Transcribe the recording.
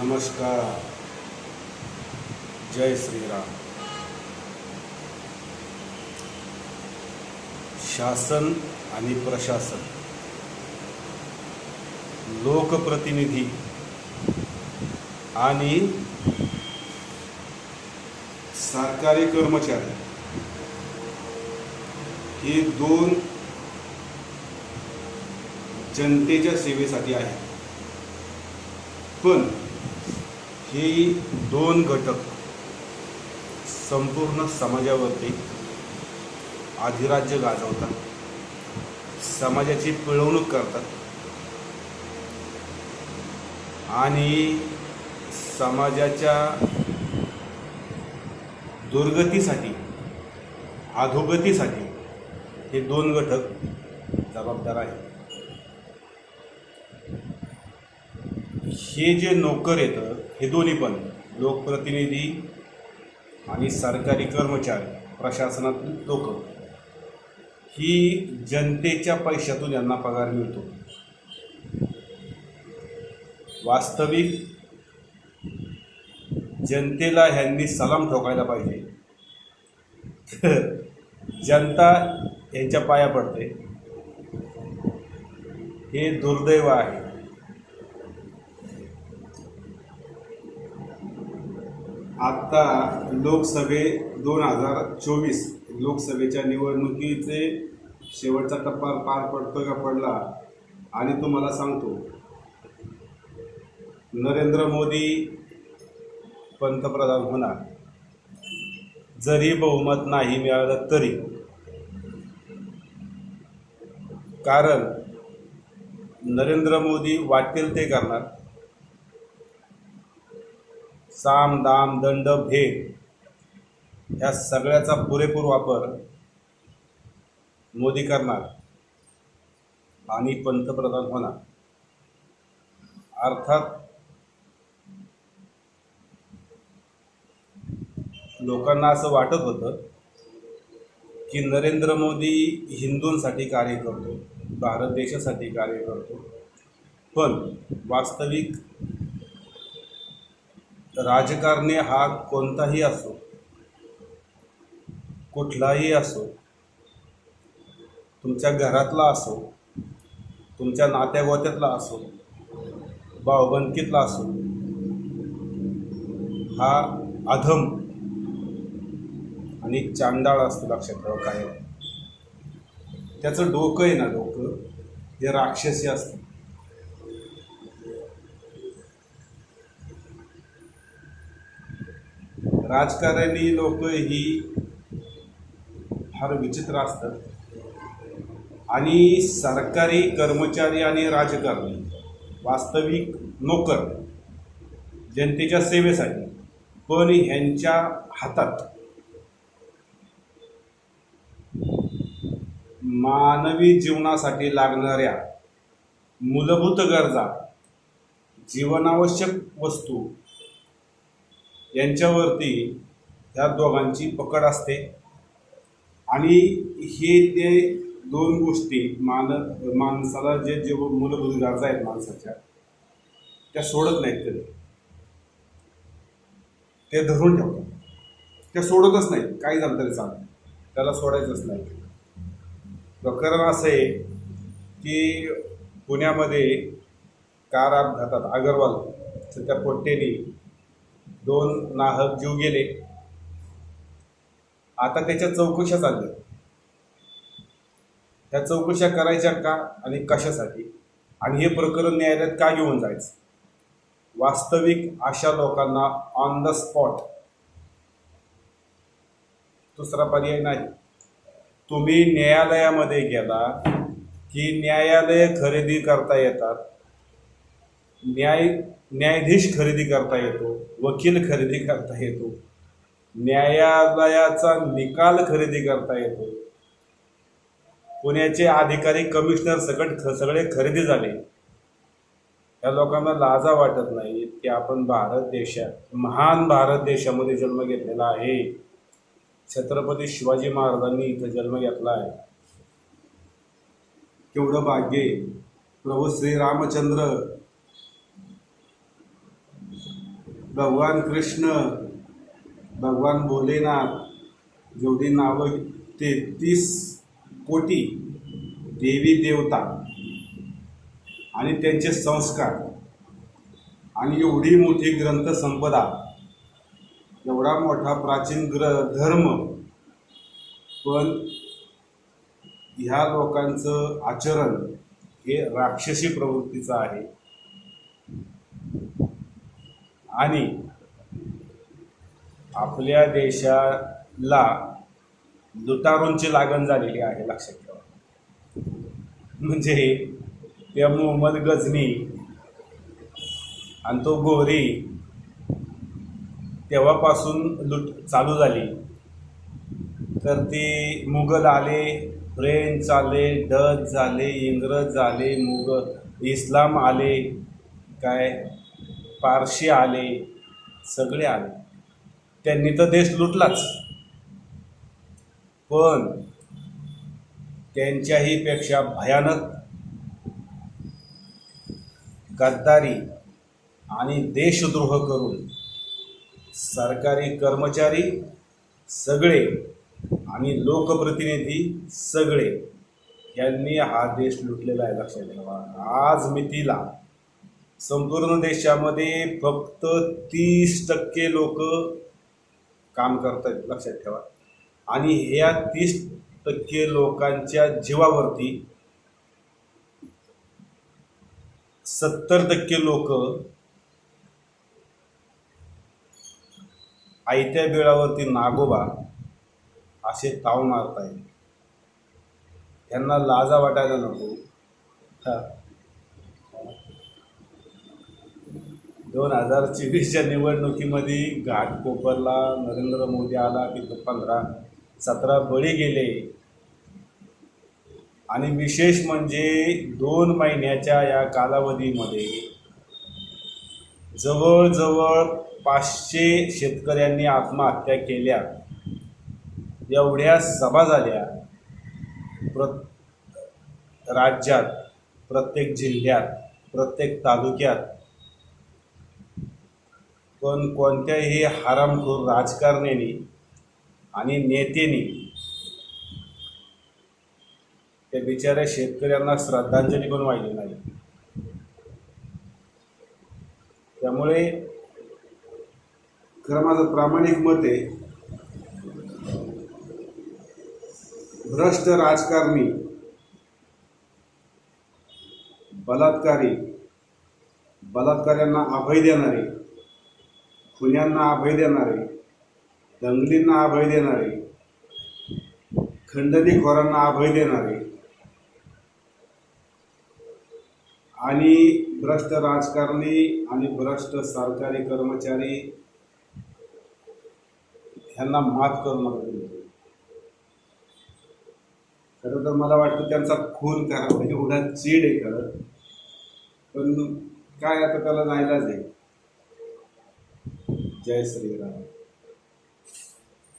नमस्कार। जय श्रीराम। शासन आणि प्रशासन। लोकप्रतिनिधी आणि सरकारी कर्मचारी। हे दोन जनतेच्या सेवेसाठी आहेत। पण हे दोन घटक संपूर्ण समाजावरती अधिराज्य गाजवतात. समाजाची पिळवणूक करतात. आणि समाजाच्या दुर्गतीसाठी अधोगतीसाठी हे दोन घटक जबाबदार आहेत. हे जे नोकर येतं हे दोन्ही पण लोकप्रतिनिधी आणि सरकारी कर्मचारी प्रशासनातील लोक. ही जनतेच्या पैशातून यांना पगार मिळतो. वास्तविक जनतेला ह्यांनी सलाम ठोकायला पाहिजे. तर जनता यांच्या पाया पडते. हे दुर्दैव आहे. आत्ता लोकसभे दोन हजार चोवीस लोकसभेच्या निवडणुकीचे शेवटचा टप्पा पार पडतो का पडला? आणि तुम्हाला सांगतो नरेंद्र मोदी पंतप्रधान होणार. जरी बहुमत नाही मिळालं तरी. कारण नरेंद्र मोदी वाटेल ते करणार. साम दाम दंड भेद ह्या सगळ्याचा पुरेपूर वापर मोदी करणार आणि पंतप्रधान होणार. अर्थात लोकांना असं वाटत होतं की नरेंद्र मोदी हिंदूंसाठी कार्य करतो भारत देशासाठी कार्य करतो पण वास्तविक राजकारणी हा कोणताही असो कुठलाही असो तुमच्या घरातला असो तुमच्या नात्यागोत्यातला असो भावबंदकीतला असो हा अधम आणि चांडाळ असतो लक्षात ठेवा काय त्याचं डोकं आहे ना डोकं हे राक्षसी असतं. राजकारणी लोक ही फार विचित्र असतात. आणि सरकारी कर्मचारी आणि राजकारणी वास्तविक नोकर जनतेच्या सेवेसाठी पण ह्यांच्या हातात मानवी जीवनासाठी लागणाऱ्या मूलभूत गरजा जीवनावश्यक वस्तू यांच्यावरती ह्या दोघांची पकड असते. आणि हे ते दोन गोष्टी मान माणसाला जे जे मूलभूत गरजा आहेत माणसाच्या त्या सोडत नाहीत कधी ते धरून ठेवतात. त्या सोडतच नाहीत. काही झालं तरी चालतं त्याला सोडायचंच नाही. प्रकरण असं आहे की पुण्यामध्ये कार अपघातात अगरवाल सध्या पोट्टेनी दोन नाहक जीव गेले. आता त्याच्या चौकशा चालल्या. ह्या चौकशा करायच्या का आणि कशासाठी? आणि हे प्रकरण न्यायालयात का घेऊन जायचं? वास्तविक अशा लोकांना ऑन द स्पॉट दुसरा पर्याय नाही. तुम्ही न्यायालयामध्ये गेला की न्यायालय खरेदी करता येतात. न्याय न्यायाधीश खरेदी करता येतो वकील खरेदी करता येतो न्यायालयाचा निकाल खरेदी करता येतो. पुण्याचे अधिकारी कमिशनर सकट ख सगळे खरेदी झाले. या लोकांना लाजा वाटत नाही की आपण भारत देशात महान भारत देशामध्ये जन्म घेतलेला आहे. छत्रपती शिवाजी महाराजांनी इथं जन्म घेतला आहे. केवढं भाग्य प्रभू प्रभू श्रीरामचंद्र भगवान कृष्ण भगवान भोलेनाथ जेवढी नावं तेहतीस कोटी देवी देवता आणि त्यांचे संस्कार. आणि एवढी मोठी ग्रंथसंपदा एवढा मोठा प्राचीन ग्र धर्म पण ह्या लोकांचं आचरण हे राक्षसी प्रवृत्तीचं आहे. आणि आपल्या देशाला लुटारूंची लागण झालेली आहे लक्षात ठेवा. म्हणजे त्या मोहम्मद गजनी आणि तो गोरी तेव्हापासून लूट चालू झाली. तर ती मुघल आले फ्रेंच आले डच झाले इंग्रज झाले मुघल इस्लाम आले काय? पारशी आले सगळे आले. त्यांनी तर देश लुटलाच. पण त्यांच्याही पेक्षा भयानक गद्दारी आणि देशद्रोह करून सरकारी कर्मचारी सगळे आणि लोकप्रतिनिधी सगळे यांनी हा देश लुटलेला आहे लक्षात ठेवा. आज मितीला संपूर्ण देशामध्ये फक्त तीस टक्के लोक काम करत आहेत लक्षात ठेवा. आणि ह्या तीस टक्के लोकांच्या जीवावरती सत्तर टक्के लोक आयत्या बिळावरती नागोबा असे ताव मारत आहेत यांना लाजा वाटायला नको. दोन हजार चोवीसच्या निवडणुकीमध्ये घाटकोपरला नरेंद्र मोदी आला की तो पंधरा सतरा बळी गेले. आणि विशेष म्हणजे दोन महिन्याच्या या कालावधीमध्ये जवळजवळ पाचशे शेतकऱ्यांनी आत्महत्या केल्या. एवढ्या सभा झाल्या. प्र राज्यात प्रत्येक जिल्ह्यात प्रत्येक तालुक्यात पण कोणत्याही हरामखोर राजकारण्याने आणि नेत्याने त्या बिचाऱ्या शेतकऱ्यांना श्रद्धांजली पण वाहिली नाही. त्यामुळे खरं माझं प्रामाणिक मत आहे भ्रष्ट राजकारणी बलात्कारी बलात्काऱ्यांना अभय देणारे खुन्यांना अभय देणारे दंगलींना अभय देणारे खंडणीखोरांना अभय देणारे आणि भ्रष्ट राजकारणी आणि भ्रष्ट सरकारी कर्मचारी ह्यांना माफ करू खरं तर मला वाटतं त्यांचा खून करावा एवढा म्हणजे चीड आहे खरं. पण काय आता त्याला नाहीलाच आहे? जय श्रीराम.